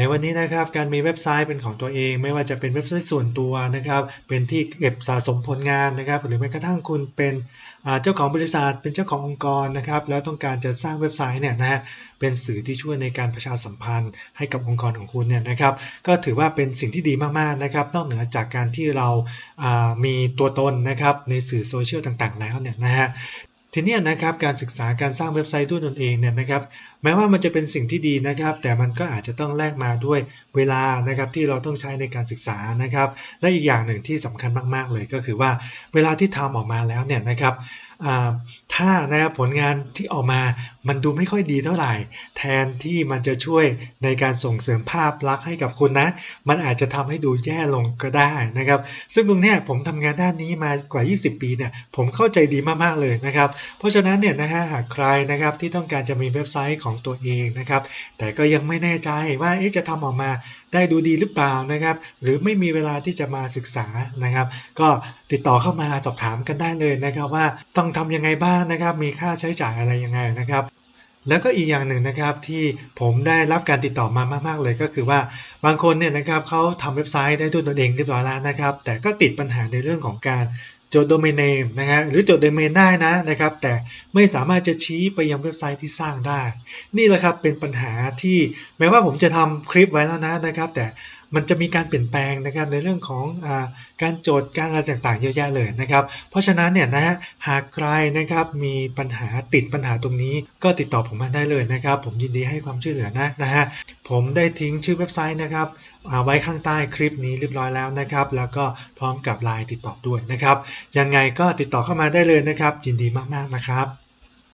ในวันนี้นะครับการมีเว็บไซต์เป็นของตัวเอง ไม่ว่าจะเป็นเว็บไซต์ส่วนตัวนะครับเป็นที่เก็บสะสมผลงานนะครับหรือแม้กระทั่งคุณเป็นเจ้าของบริษัท เป็นเจ้าขององค์กรนะครับแล้วต้องการจะสร้างเว็บไซต์เนี่ยนะฮะเป็นสื่อที่ช่วยในการประชาสัมพันธ์ให้กับองค์กรของคุณเนี่ยนะครับก็ถือว่าเป็นสิ่งที่ดีมากๆนะครับนอกเหนือจากการที่เรามีตัวตนนะครับในสื่อโซเชียลต่างๆแล้วเนี่ยนะฮะ ทีนี้นะครับการศึกษาการสร้างเว็บไซต์ด้วยตนเองเนี่ยนะครับแม้ว่ามันจะเป็นสิ่งที่ดีนะครับ แต่มันก็อาจจะต้องแลกมาด้วยเวลานะครับที่เราต้องใช้ในการศึกษานะครับ และอีกอย่างหนึ่งที่สำคัญมาก ๆ เลยก็คือว่าเวลาที่ทำออกมาแล้วเนี่ยนะครับถ้านะครับผลงานที่ออกมามันดูไม่ค่อยดีเท่าไหร่ แทนที่มันจะช่วยในการส่งเสริมภาพลักษณ์ให้กับคุณนะ มันอาจจะทำให้ดูแย่ลงก็ได้นะครับ ซึ่งตรงนี้ผมทำงานด้านนี้มากว่า 20 ปีเนี่ยผมเข้าใจดีมากๆเลยนะครับเพราะฉะนั้นเนี่ยนะฮะหากใครนะครับที่ต้องการจะมีเว็บไซต์ของตัวเองนะครับแต่ก็ยังไม่แน่ใจว่าเอ๊ะจะทำออกมาได้ดูดีหรือเปล่านะครับ หรือไม่มีเวลาที่จะมาศึกษานะครับ ก็ติดต่อเข้ามาสอบถามกันได้เลยนะครับว่าต้องทำยังไงบ้างนะครับ มีค่าใช้จ่ายอะไรยังไงนะครับแล้วก็อีกอย่างหนึ่งนะครับที่ผมได้รับการติดต่อมามาก ๆ เลยก็คือว่าบางคนเนี่ยนะครับเขาทำเว็บไซต์ได้ด้วยตนเองเรียบร้อยแล้วนะครับ แต่ก็ติดปัญหาในเรื่องของการ จดโดเมนเนมนะฮะหรือจดโดเมนได้นะนะครับ แต่ไม่สามารถจะชี้ไปยังเว็บไซต์ที่สร้างได้ นี่แหละครับเป็นปัญหาที่แม้ว่าผมจะทำคลิปไว้แล้วนะนะครับ แต่มันจะมีการเปลี่ยนแปลงนะครับในเรื่องของอาการโจทย์การอะไรต่างๆเยอะแยะเลยนะครับ เพราะฉะนั้นเนี่ยนะฮะหากใครนะครับมีปัญหาติดปัญหาตรงนี้ ก็ติดต่อผมมาได้เลยนะครับ ผมยินดีให้ความช่วยเหลือนะนะฮะผมได้ทิ้งชื่อเว็บไซต์นะครับไว้ข้างใต้คลิปนี้เรียบร้อยแล้วนะครับ แล้วก็พร้อมกับไลน์ติดต่อด้วยนะครับ ยังไงก็ติดต่อเข้ามาได้เลยนะครับยินดีมากๆนะครับ